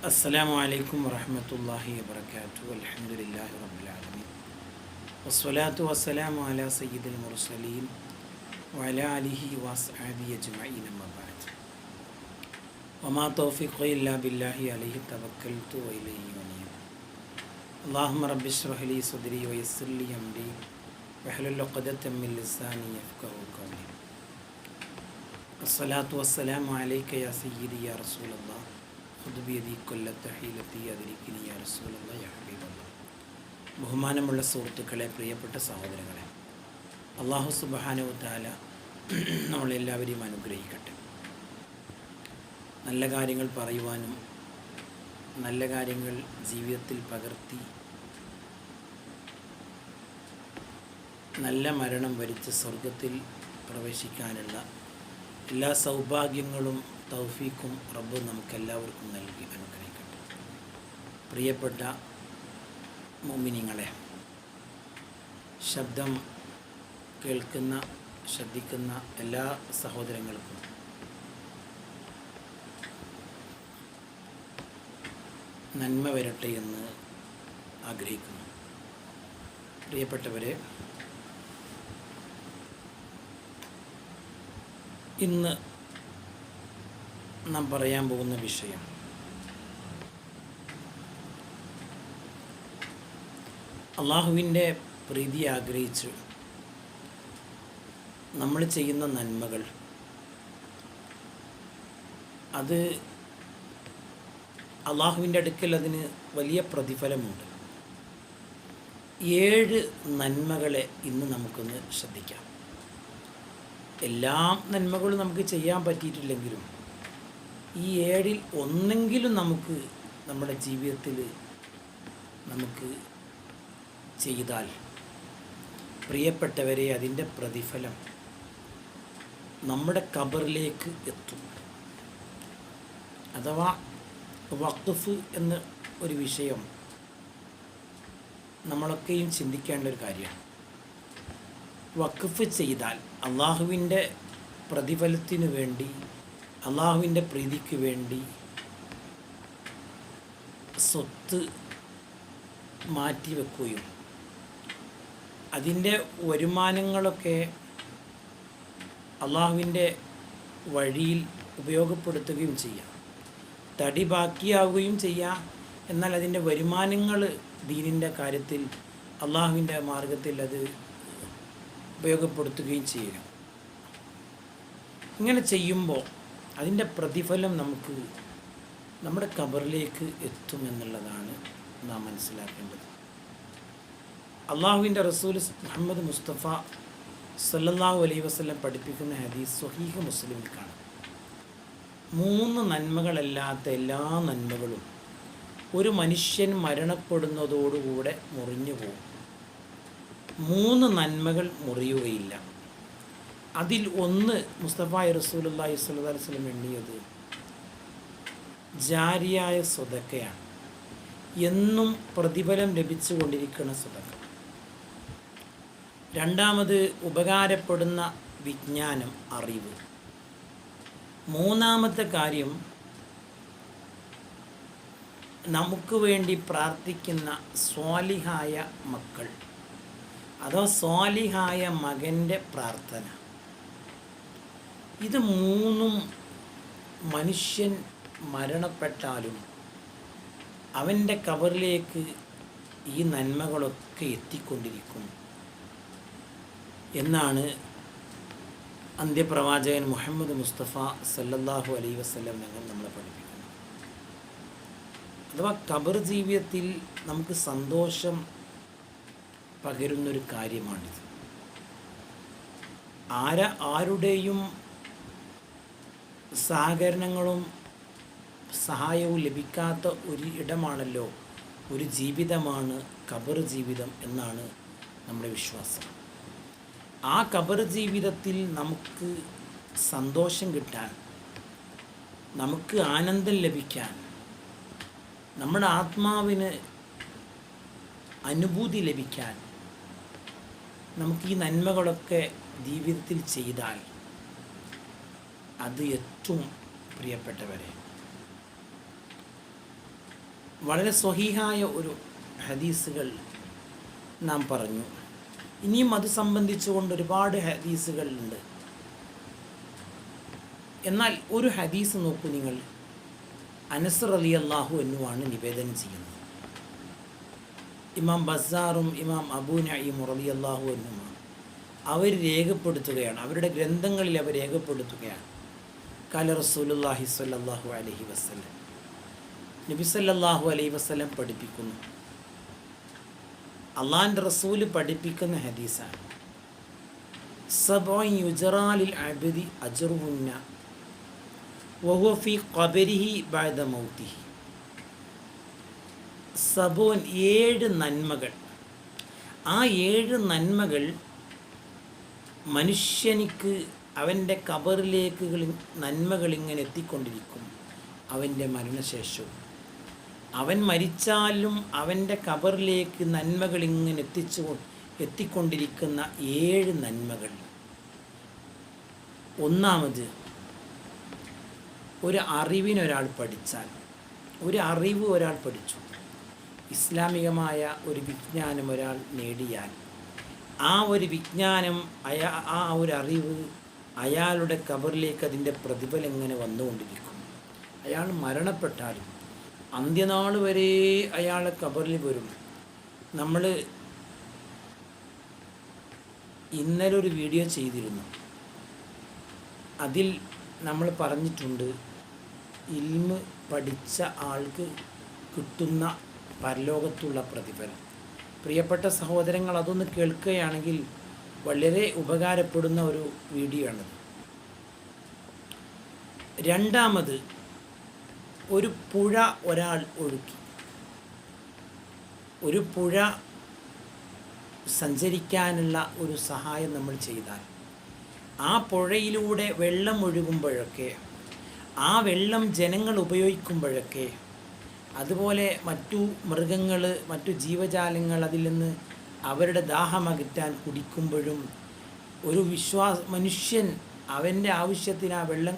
السلام عليكم ورحمة الله وبركاته والحمد لله رب العالمين. والصلاة والسلام على سيد المرسلين وعلى آله وأصحابه أجمعين أما بعد. وما توفيق إلا بالله عليه توكلت وإليه أنيب. اللهم رب اشرح لي صدري ويسر لي أمري. واحلل عقدة من لساني يفقه قولي. الصلاة والسلام عليك يا سيدي يا رسول الله. ബഹുമാനമുള്ള സുഹൃത്തുക്കളെ പ്രിയപ്പെട്ട സഹോദരങ്ങളെ അള്ളാഹു സുബാനുവത്താല നമ്മളെല്ലാവരെയും അനുഗ്രഹിക്കട്ടെ. നല്ല കാര്യങ്ങൾ പറയുവാനും നല്ല കാര്യങ്ങൾ ജീവിതത്തിൽ പകർത്തി നല്ല മരണം വരിച്ച് സ്വർഗത്തിൽ പ്രവേശിക്കാനുള്ള എല്ലാ സൗഭാഗ്യങ്ങളും തൗഫീക്കും റബ്ബ് നമുക്കെല്ലാവർക്കും നൽകി അനുഗ്രഹിക്കട്ടെ. പ്രിയപ്പെട്ട മോമിനിങ്ങളെ ശബ്ദം കേൾക്കുന്ന ശ്രദ്ധിക്കുന്ന എല്ലാ സഹോദരങ്ങൾക്കും നന്മ വരട്ടെ എന്ന് ആഗ്രഹിക്കുന്നു. പ്രിയപ്പെട്ടവരെ ഇന്ന് നാം പറയാൻ പോകുന്ന വിഷയം. അള്ളാഹുവിന്റെ പ്രീതി ആഗ്രഹിച്ച് നമ്മൾ ചെയ്യുന്ന നന്മകൾ അത് അള്ളാഹുവിന്റെ അടുക്കൽ അതിന് വലിയ പ്രതിഫലമുണ്ട്. ഏഴ് നന്മകളെ ഇന്ന് നമുക്കൊന്ന് ശ്രദ്ധിക്കാം. എല്ലാ നന്മകളും നമുക്ക് ചെയ്യാൻ പറ്റിയിട്ടില്ലെങ്കിലും ഈ ഏഴിൽ ഒന്നെങ്കിലും നമുക്ക് നമ്മുടെ ജീവിതത്തിൽ നമുക്ക് ചെയ്താൽ പ്രിയപ്പെട്ടവരെ അതിന്റെ പ്രതിഫലം നമ്മുടെ കബറിലേക്ക് എത്തും. അഥവാ വഖഫ് എന്ന ഒരു വിഷയം നമ്മളൊക്കെയും ചിന്തിക്കേണ്ട ഒരു കാര്യമാണ്. വഖഫ് ചെയ്താൽ അള്ളാഹുവിന്റെ പ്രതിഫലത്തിനു വേണ്ടി അള്ളാഹുവിന്റെ പ്രീതിക്ക് വേണ്ടി സ്വത്ത് മാറ്റിവെക്കുകയും അതിന്റെ വരുമാനങ്ങളൊക്കെ അള്ളാഹുവിന്റെ വഴിയിൽ ഉപയോഗപ്പെടുത്തുകയും ചെയ്യാം. തടി ബാക്കിയാവുകയും ചെയ്യാം. എന്നാൽ അതിന്റെ വരുമാനങ്ങൾ ദീനിന്റെ കാര്യത്തിൽ അള്ളാഹുവിന്റെ മാർഗത്തിൽ അത് ഉപയോഗപ്പെടുത്തുകയും ചെയ്യുക ഇങ്ങനെ ചെയ്യുമ്പോൾ അതിന്റെ പ്രതിഫലം നമുക്ക് നമ്മുടെ കബറിലേക്ക് എത്തുമെന്നുള്ളതാണ് നാം മനസ്സിലാക്കേണ്ടത്. അള്ളാഹുവിന്റെ റസൂൽ മുഹമ്മദ് മുസ്തഫ സല്ലാഹു അലൈഹി വസ്ലം പഠിപ്പിക്കുന്ന ഹദീസ് സ്വഹീഹ് മുസ്ലിമിൽ മൂന്ന് നന്മകളല്ലാത്ത എല്ലാ നന്മകളും ഒരു മനുഷ്യൻ മരണപ്പെടുന്നതോടുകൂടെ മുറിഞ്ഞു പോകും മൂന്ന് നന്മകൾ മുറിയുകയില്ല. അതിൽ ഒന്ന് മുസ്തഫ റസൂലി വസല്ലം എണ്ണിയത്. ജാരിയായ സ്വതക്കയാണ്. എന്നും പ്രതിഫലം ലഭിച്ചുകൊണ്ടിരിക്കുന്ന സ്വതക്ക. രണ്ടാമത് ഉപകാരപ്പെടുന്ന വിജ്ഞാനം അറിവ്. മൂന്നാമത്തെ കാര്യം നമുക്ക് വേണ്ടി പ്രാർത്ഥിക്കുന്ന സ്വാലിഹായ മക്കൾ. അതോ സ്വാലിഹായ മകന്റെ പ്രാർത്ഥന. ഇത് മൂന്നും മനുഷ്യൻ മരണപ്പെട്ടാലും അവന്റെ കബറിലേക്ക് ഈ നന്മകളൊക്കെ എത്തിക്കൊണ്ടിരിക്കും. എന്നാണ് അന്ത്യപ്രവാചകൻ മുഹമ്മദ് മുസ്തഫ സല്ലല്ലാഹു അലൈ വസ്ലം ഞങ്ങൾ നമ്മളെ പഠിപ്പിക്കുന്നത്. അഥവാ കബർ ജീവിതത്തിൽ നമുക്ക് സന്തോഷം പകരുന്നൊരു കാര്യമാണിത്. ആര ആരുടെയും സഹകരണങ്ങളും സഹായവും ലഭിക്കാത്ത ഒരു ഇടമാണല്ലോ ഒരു ജീവിതമാണ് കബർ ജീവിതം എന്നാണ് നമ്മുടെ വിശ്വാസം. ആ കബർ ജീവിതത്തിൽ നമുക്ക് സന്തോഷം കിട്ടാൻ നമുക്ക് ആനന്ദം ലഭിക്കാൻ നമ്മുടെ ആത്മാവിന് അനുഭൂതി ലഭിക്കാൻ നമുക്ക് ഈ നന്മകളൊക്കെ ജീവിതത്തിൽ ചെയ്താൽ അത് ഏറ്റവും പ്രിയപ്പെട്ടവരെ. വളരെ സ്വഹീഹായ ഒരു ഹദീസുകൾ നാം പറഞ്ഞു. ഇനിയും അത് സംബന്ധിച്ചുകൊണ്ട് ഒരുപാട് ഹദീസുകളുണ്ട്. എന്നാൽ ഒരു ഹദീസ് നോക്കൂ നിങ്ങൾ. അനസർ അലി അള്ളാഹു എന്നുമാണ് നിവേദനം ചെയ്യുന്നത്. ഇമാം ബസാറും ഇമാം അബൂ നഈം റലി അള്ളാഹു എന്നുമാണ് അവർ രേഖപ്പെടുത്തുകയാണ്. അവരുടെ ഗ്രന്ഥങ്ങളിൽ അവർ രേഖപ്പെടുത്തുകയാണ്. കാല റസൂലുല്ലാഹി സ്വല്ലല്ലാഹു അലൈഹി വസല്ലം നബി സല്ലല്ലാഹു അലൈഹി വസല്ലം പഠിപ്പിക്കുന്നു. അള്ളാന്റെ റസൂൽ പഠിപ്പിക്കുന്ന ഹദീസാണ്. സബോയ് യുജറാലിൽ അബദി അജറുഹുന്ന വഹുഫി ഖബരിഹി ബഅദ മൗതിഹി സബോൻ ഏഴ് നന്മകൾ. ആ ഏഴ് നന്മകൾ മനുഷ്യനിക്ക് അവന്റെ കബറിലേക്ക് നന്മകൾ ഇങ്ങനെ എത്തിക്കൊണ്ടിരിക്കും. അവന്റെ മരണശേഷവും അവൻ മരിച്ചാലും അവന്റെ കബറിലേക്ക് നന്മകൾ ഇങ്ങനെ എത്തിച്ചു എത്തിക്കൊണ്ടിരിക്കുന്ന ഏഴ് നന്മകൾ. ഒന്നാമത് ഒരു അറിവിനൊരാൾ പഠിച്ചാൽ. ഒരു അറിവ് ഒരാൾ പഠിച്ചു. ഇസ്ലാമികമായ ഒരു വിജ്ഞാനം ഒരാൾ നേടിയാൽ. ആ ഒരു വിജ്ഞാനം അയാ ആ ഒരു അറിവ് അയാളുടെ കബറിലേക്ക് അതിന്റെ പ്രതിഫലം എങ്ങനെ വന്നുകൊണ്ടിരിക്കും. അയാൾ മരണപ്പെട്ടാലും അന്ത്യനാൾ വരെ അയാളെ കബറിൽ വരും. നമ്മൾ ഇന്നലെ ഒരു വീഡിയോ ചെയ്തിരുന്നു. അതിൽ നമ്മൾ പറഞ്ഞിട്ടുണ്ട് ഇൽമ് പഠിച്ച ആൾക്ക് കിട്ടുന്ന പരലോകത്തുള്ള പ്രതിഫലം. പ്രിയപ്പെട്ട സഹോദരങ്ങൾ അതൊന്ന് കേൾക്കുകയാണെങ്കിൽ വളരെ ഉപകാരപ്പെടുന്ന ഒരു വീഡിയോ ആണത് രണ്ടാമത് ഒരു പുഴ ഒരാൾ ഒഴുക്കി. ഒരു പുഴ സഞ്ചരിക്കാനുള്ള ഒരു സഹായം നമ്മൾ ചെയ്താൽ ആ പുഴയിലൂടെ വെള്ളം ഒഴുകുമ്പോഴൊക്കെ ആ വെള്ളം ജനങ്ങൾ ഉപയോഗിക്കുമ്പോഴൊക്കെ അതുപോലെ മറ്റു മൃഗങ്ങൾ മറ്റു ജീവജാലങ്ങൾ അതിൽ നിന്ന് അവരുടെ ദാഹം അകറ്റാൻ കുടിക്കുമ്പോഴും ഒരു വിശ്വാസ മനുഷ്യൻ അവന്റെ ആവശ്യത്തിന് ആ വെള്ളം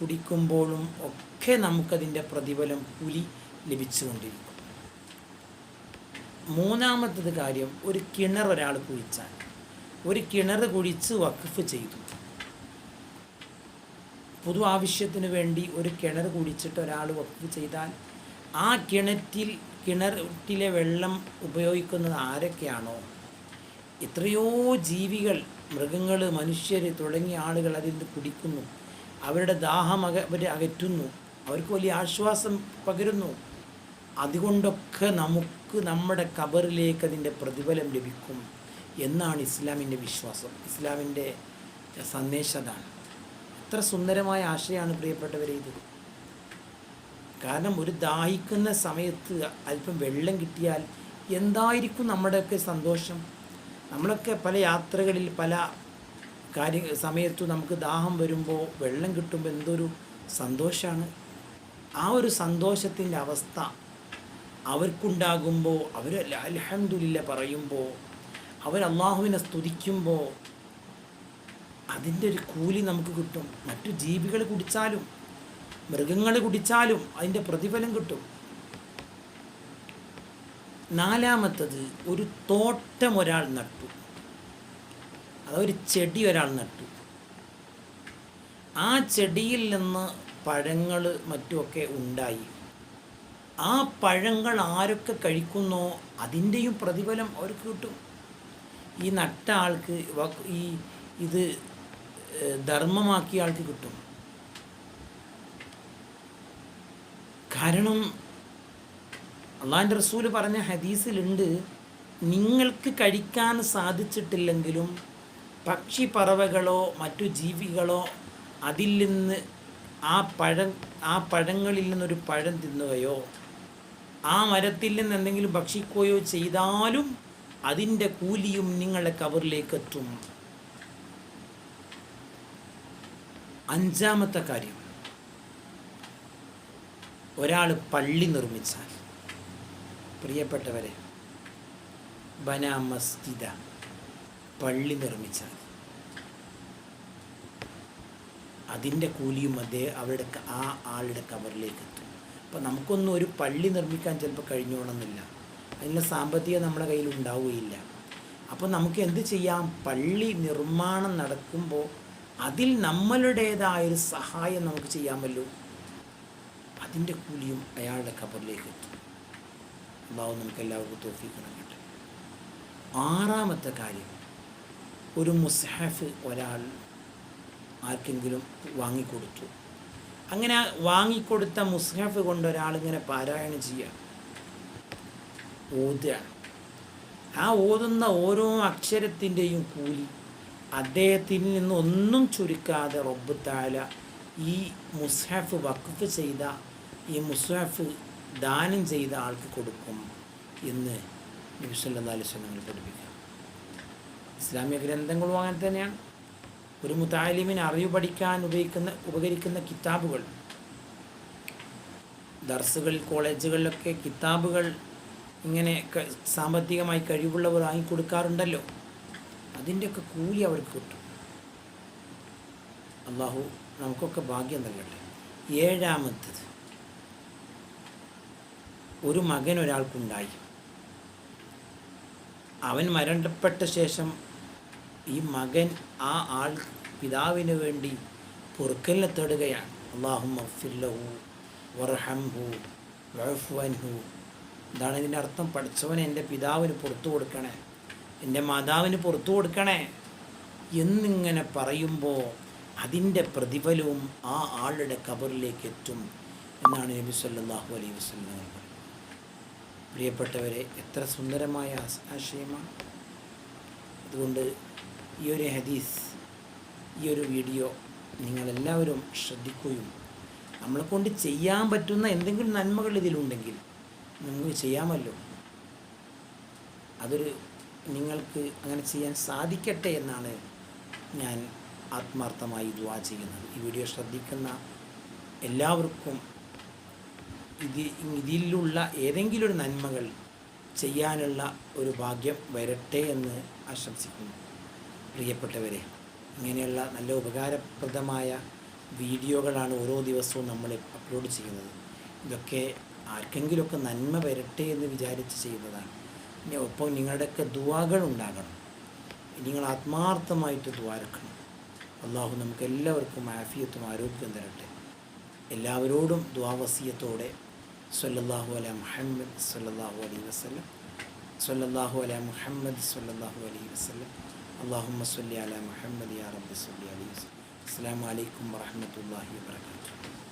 കുടിക്കുമ്പോഴും ഒക്കെ നമുക്കതിന്റെ പ്രതിഫലം കൂലി ലഭിച്ചുകൊണ്ടിരിക്കും. മൂന്നാമത്തത് കാര്യം ഒരു കിണർ ഒരാൾ കുഴിച്ചാൽ ഒരു കിണർ കുഴിച്ച് വഖഫ് ചെയ്തു. പൊതു ആവശ്യത്തിന് വേണ്ടി ഒരു കിണർ കുഴിച്ചിട്ട് ഒരാൾ വഖഫ് ചെയ്താൽ ആ കിണറ്റിൽ കിണറ്റിലെ വെള്ളം ഉപയോഗിക്കുന്നത് ആരൊക്കെയാണോ? എത്രയോ ജീവികൾ മൃഗങ്ങൾ മനുഷ്യർ തുടങ്ങിയ ആളുകൾ അതിൽ നിന്ന് കുടിക്കുന്നു. അവരുടെ ദാഹം അക അവർ അകറ്റുന്നു. അവർക്ക് വലിയ ആശ്വാസം പകരുന്നു. അതുകൊണ്ടൊക്കെ നമുക്ക് നമ്മുടെ കബറിലേക്ക് അതിന്റെ പ്രതിഫലം ലഭിക്കും എന്നാണ് ഇസ്ലാമിന്റെ വിശ്വാസം. ഇസ്ലാമിന്റെ സന്ദേശം അതാണ്. എത്ര സുന്ദരമായ ആശയമാണ് പ്രിയപ്പെട്ടവരെ ഇത്. കാരണം ഒരു ദാഹിക്കുന്ന സമയത്ത് അല്പം വെള്ളം കിട്ടിയാൽ എന്തായിരിക്കും നമ്മുടെയൊക്കെ സന്തോഷം? നമ്മളൊക്കെ പല യാത്രകളിൽ പല കാര്യ സമയത്തു നമുക്ക് ദാഹം വരുമ്പോൾ വെള്ളം കിട്ടുമ്പോൾ എന്തൊരു സന്തോഷമാണ്. ആ ഒരു സന്തോഷത്തിന്റെ അവസ്ഥ അവർക്കുണ്ടാകുമ്പോൾ അവർ അലഹമില്ല പറയുമ്പോൾ അവർ അള്ളാഹുവിനെ സ്തുതിക്കുമ്പോൾ അതിന്റെ ഒരു കൂലി നമുക്ക് കിട്ടും. മറ്റു ജീവികൾ കുടിച്ചാലും മൃഗങ്ങൾ കുടിച്ചാലും അതിന്റെ പ്രതിഫലം കിട്ടും. നാലാമത്തത് ഒരു തോട്ടം ഒരാൾ നട്ടു. അതൊരു ചെടി ഒരാൾ നട്ടു. ആ ചെടിയിൽ നിന്ന് പഴങ്ങൾ മറ്റുമൊക്കെ ഉണ്ടായി. ആ പഴങ്ങൾ ആരൊക്കെ കഴിക്കുന്നോ അതിന്റെയും പ്രതിഫലം അവർക്ക് കിട്ടും. ഈ നട്ട ആൾക്ക് ഈ ഇത് ധർമ്മമാക്കിയ ആൾക്ക് കിട്ടും. കാരണം അള്ളാഹിന്റെ റസൂൽ പറഞ്ഞ ഹദീസിലുണ്ട് നിങ്ങൾക്ക് കഴിക്കാൻ സാധിച്ചിട്ടില്ലെങ്കിലും പക്ഷി പറവകളോ മറ്റു ജീവികളോ അതിൽ നിന്ന് ആ പഴം ആ പഴങ്ങളിൽ നിന്നൊരു പഴം തിന്നുകയോ ആ മരത്തിൽ നിന്ന് എന്തെങ്കിലും ഭക്ഷിക്കുകയോ ചെയ്താലും അതിന്റെ കൂലിയും നിങ്ങളെ കവറിലേക്കെത്തും അഞ്ചാമത്തെ കാര്യം. ഒരാൾ പള്ളി നിർമ്മിച്ചാൽ. പ്രിയപ്പെട്ടവരെ ബന മസ്ജിദ പള്ളി നിർമ്മിച്ചാൽ. അതിന്റെ കൂലിയും അദ്ദേഹം അവരുടെ ആ ആളുടെ കവറിലേക്ക് എത്തും അപ്പോൾ നമുക്കൊന്നും ഒരു പള്ളി നിർമ്മിക്കാൻ ചിലപ്പോൾ കഴിഞ്ഞോണമെന്നില്ല അതിനുള്ള സാമ്പത്തികം നമ്മുടെ കയ്യിൽ ഉണ്ടാവുകയില്ല. അപ്പോൾ നമുക്ക് എന്ത് ചെയ്യാം? പള്ളി നിർമ്മാണം നടക്കുമ്പോൾ അതിൽ നമ്മളുടേതായൊരു സഹായം നമുക്ക് ചെയ്യാമല്ലോ. അതിന്റെ കൂലിയും അയാളുടെ ഖബറിലേക്ക് എത്തും. അള്ളാഹു നമുക്ക് എല്ലാവർക്കും തോഫിക്കണം കേട്ടെ ആറാമത്തെ കാര്യം ഒരു മുസ്ഹഫ് ഒരാൾ ആർക്കെങ്കിലും വാങ്ങിക്കൊടുത്തു. അങ്ങനെ വാങ്ങിക്കൊടുത്ത മുസ്ഹഫ് കൊണ്ട് ഒരാളിങ്ങനെ പാരായണം ചെയ്യുക. ഓതുക ആ ഓതുന്ന ഓരോ അക്ഷരത്തിന്റെയും കൂലി അദ്ദേഹത്തിൽ നിന്നൊന്നും ചുരുക്കാതെ റബ്ബ് ഈ മുസ്ഹഫ് വഖഫ് ചെയ്ത ഈ മുസ്ഹഫ് ദാനം ചെയ്ത ആൾക്ക് കൊടുക്കും എന്ന് നബിസല്ലാ സ്വലങ്ങൾ പഠിപ്പിക്കാം ഇസ്ലാമിക ഗ്രന്ഥങ്ങളും അങ്ങനെ തന്നെയാണ്. ഒരു മുതാലിമിന് അറിവ് പഠിക്കാൻ ഉപയോഗിക്കുന്ന ഉപകരിക്കുന്ന കിതാബുകൾ ദർസുകൾ കോളേജുകളിലൊക്കെ കിതാബുകൾ ഇങ്ങനെ സാമ്പത്തികമായി കഴിവുള്ളവർ വാങ്ങിക്കൊടുക്കാറുണ്ടല്ലോ. അതിന്റെയൊക്കെ കൂലി അവർക്ക് കിട്ടും. അള്ളാഹു നമുക്കൊക്കെ ഭാഗ്യം നൽകട്ടെ. ഏഴാമത്തത്. ഒരു മകൻ ഒരാൾക്കുണ്ടായി. അവൻ മരണപ്പെട്ട ശേഷം ഈ മകൻ ആ ആൾ പിതാവിന് വേണ്ടി പൊറുക്കലിനെ തേടുകയാണ്. അള്ളാഹു വർഹംഹു വഫുവൻഹു ഇതാണ് ഇതിന്റെ അർത്ഥം. പഠിച്ചവൻ എന്റെ പിതാവിന് പുറത്തു കൊടുക്കണേ എന്റെ മാതാവിന് പുറത്തു കൊടുക്കണേ എന്നിങ്ങനെ പറയുമ്പോൾ അതിന്റെ പ്രതിഫലവും ആ ആളുടെ കബറിലേക്ക് എത്തും എന്നാണ് നബി സല്ലല്ലാഹു അലൈഹി പറയുന്നത് പ്രിയപ്പെട്ടവരെ എത്ര സുന്ദരമായ ആശയമാണ്. അതുകൊണ്ട് ഈ ഒരു ഹദീസ് ഈ ഒരു വീഡിയോ നിങ്ങളെല്ലാവരും ശ്രദ്ധിക്കുകയും നമ്മളെ കൊണ്ട് ചെയ്യാൻ പറ്റുന്ന എന്തെങ്കിലും നന്മകൾ ഇതിലുണ്ടെങ്കിൽ നിങ്ങൾക്ക് ചെയ്യാമല്ലോ. അതൊരു നിങ്ങൾക്ക് അങ്ങനെ ചെയ്യാൻ സാധിക്കട്ടെ എന്നാണ് ഞാൻ ആത്മാർത്ഥമായി ദുവാ ചെയ്യുന്നത്. ഈ വീഡിയോ ശ്രദ്ധിക്കുന്ന എല്ലാവർക്കും ഇത് ഇതിലുള്ള ഏതെങ്കിലും ഒരു നന്മകൾ ചെയ്യാനുള്ള ഒരു ഭാഗ്യം വരട്ടെ എന്ന് ആശംസിക്കുന്നു. പ്രിയപ്പെട്ടവരെ ഇങ്ങനെയുള്ള നല്ല ഉപകാരപ്രദമായ വീഡിയോകളാണ് ഓരോ ദിവസവും നമ്മൾ അപ്ലോഡ് ചെയ്യുന്നത്. ഇതൊക്കെ ആർക്കെങ്കിലുമൊക്കെ നന്മ വരട്ടെ എന്ന് വിചാരിച്ച് ചെയ്യുന്നതാണ്. പിന്നെ ഒപ്പം നിങ്ങളുടെയൊക്കെ ദുവാകൾ ഉണ്ടാകണം. നിങ്ങൾ ആത്മാർത്ഥമായിട്ട് ദ്വാരക്കണം അള്ളാഹു നമുക്ക് എല്ലാവർക്കും ആഫിയത്തും ആരോഗ്യം തരട്ടെ. എല്ലാവരോടും ദ്വാവസീയത്തോടെ സല്ലല്ലാഹു അല മുഹമ്മദ് സല്ലല്ലാഹു അലൈഹി വസല്ലം. സല്ലല്ലാഹു അല മുഹമ്മദ് സല്ലല്ലാഹു അലൈഹി വസല്ലം. അള്ളാഹുമ്മ സല്ലി അല മുഹമ്മദ് യാ റബ്ബി സല്ലി അലൈഹി വസ്ലം അസ്സലാമു അലൈക്കും വറഹ്മത്തുള്ളാഹി വബറകാതുഹു.